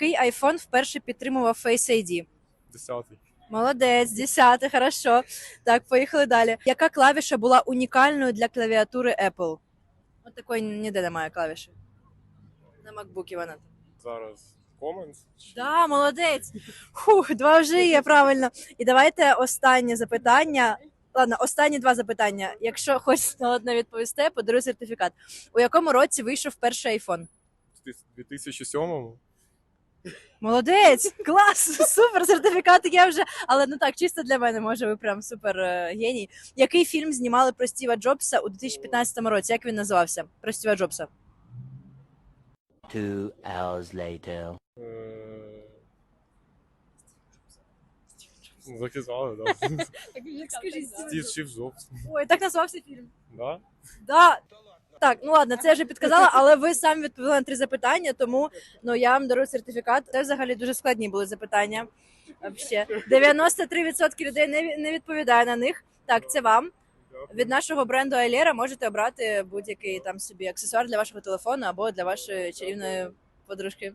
Який iPhone вперше підтримував Face ID? Десятий. Молодець, десятий, хорошо. Так, поїхали далі. Яка клавіша була унікальною для клавіатури Apple? От такої ніде немає клавіші. На MacBook вона. Зараз Comments. Да, молодець. Фух, два вже є, правильно. І давайте останнє запитання. Ладно, останні два запитання. Якщо хочете на одне відповісти, подарую сертифікат. У якому році вийшов перший iPhone? У 2007-му. Молодець, клас, супер, сертифікат є вже. Але ну так, чисто для мене, може, ви прям супер е, геній. Який фільм знімали про Стіва Джобса у 2015 році? Як він називався? Про Стіва Джобса. Two hours later. Е, Заказали, да. Стів Стів Джобс. Ой, так називався фільм. Да? Да. Так, ну ладно, це я вже підказала, але ви самі відповіли на три запитання, тому ну я вам дарую сертифікат. Це взагалі дуже складні були запитання. Вообще. 93% людей не, ві- не відповідає на них. Так, це вам. Від нашого бренду Айлера можете обрати будь-який там собі аксесуар для вашого телефону або для вашої чарівної подружки.